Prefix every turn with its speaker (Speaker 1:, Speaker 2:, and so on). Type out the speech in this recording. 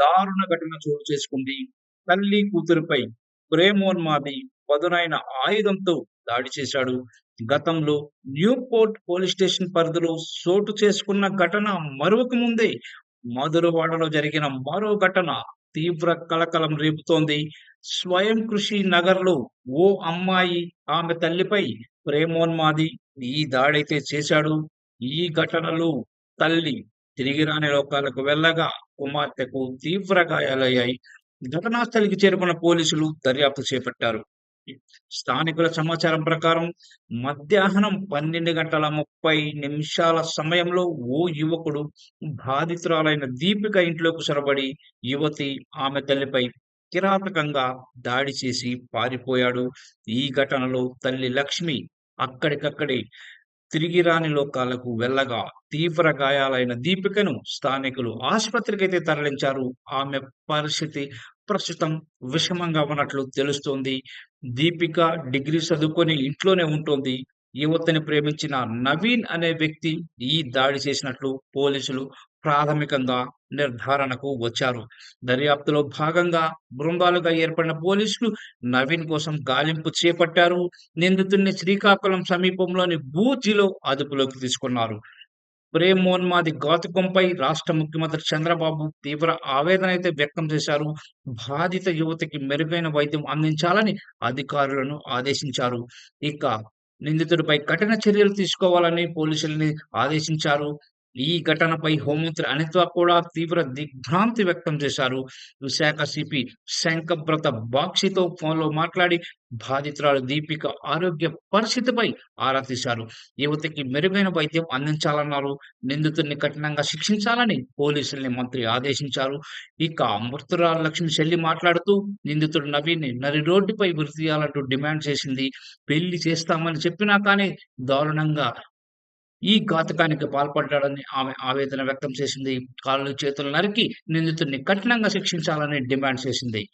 Speaker 1: దారుణ ఘటన చోటు చేసుకుంది. తల్లి కూతురుపై ప్రేమోన్మాది పదునైన ఆయుధంతో దాడి చేశాడు. గతంలో న్యూపోర్ట్ పోలీస్ స్టేషన్ పరిధిలో చోటు చేసుకున్న ఘటన మరొక ముందే మధురవాడలో జరిగిన మరో ఘటన తీవ్ర కలకలం రేపుతోంది. స్వయం కృషి నగర్లో ఓ అమ్మాయి ఆమె తల్లిపై ప్రేమోన్మాది ఈ దాడైతే చేశాడు. ఈ ఘటనలో తల్లి తిరిగి రాని లోకాలకు వెళ్ళగా కుమార్తెకు తీవ్ర గాయాలయ్యాయి. ఘటనా స్థలికి చేరుకున్న పోలీసులు దర్యాప్తు చేపట్టారు. స్థానికుల సమాచారం ప్రకారం మధ్యాహ్నం పన్నెండు గంటల ముప్పై నిమిషాల సమయంలో ఓ యువకుడు బాధితురాలైన దీపిక ఇంట్లోకి సొరబడి యువతి ఆమె తల్లిపై కిరాతకంగా దాడి చేసి పారిపోయాడు. ఈ ఘటనలో తల్లి లక్ష్మి అక్కడికక్కడే తిరిగి రాని లోకాలకు వెళ్ళగా తీవ్ర గాయాలైన దీపికను స్థానికులు ఆసుపత్రికి అయితే తరలించారు. ఆమె పరిస్థితి ప్రస్తుతం విషమంగా ఉన్నట్లు తెలుస్తోంది. దీపిక డిగ్రీ చదువుకొని ఇంట్లోనే ఉంటుంది. యువతని ప్రేమించిన నవీన్ అనే వ్యక్తి ఈ దాడి చేసినట్లు పోలీసులు ప్రాథమికంగా నిర్ధారణకు వచ్చారు. దర్యాప్తులో భాగంగా బృందాలుగా ఏర్పడిన పోలీసులు నవీన్ కోసం గాలింపు చేపట్టారు. నిందితుడిని శ్రీకాకుళం సమీపంలోని బూజిలో అదుపులోకి తీసుకున్నారు. ప్రేమోన్మాది ఘాతుకంపై రాష్ట్ర ముఖ్యమంత్రి చంద్రబాబు తీవ్ర ఆవేదన అయితే వ్యక్తం చేశారు. బాధిత యువతికి మెరుగైన వైద్యం అందించాలని అధికారులను ఆదేశించారు. ఇక నిందితుడిపై కఠిన చర్యలు తీసుకోవాలని పోలీసుల్ని ఆదేశించారు. ఈ ఘటనపై హోంమంత్రి అనిత కూడా తీవ్ర దిగ్భ్రాంతి వ్యక్తం చేశారు. విశాఖ సిపి శంకబ్రత బాక్షితో ఫోన్లో మాట్లాడి బాధితురాలు దీపిక ఆరోగ్య పరిస్థితిపై ఆరా తీశారు. యువతికి మెరుగైన వైద్యం అందించాలన్నారు. నిందితుడిని కఠినంగా శిక్షించాలని పోలీసుల్ని మంత్రి ఆదేశించారు. ఇక మృతురాలు లక్ష్మి చెల్లి మాట్లాడుతూ నిందితుడు నవీన్ని నరి రోడ్డుపై తీయాలంటూ డిమాండ్ చేసింది. పెళ్ళి చేస్తామని చెప్పినా కానీ దారుణంగా ఈ ఘాతకానికి పాల్పడ్డాడని ఆమె ఆవేదన వ్యక్తం చేసింది. కాళ్ళు చేతులు నరికి నిందితుడిని కఠినంగా శిక్షించాలని డిమాండ్ చేసింది.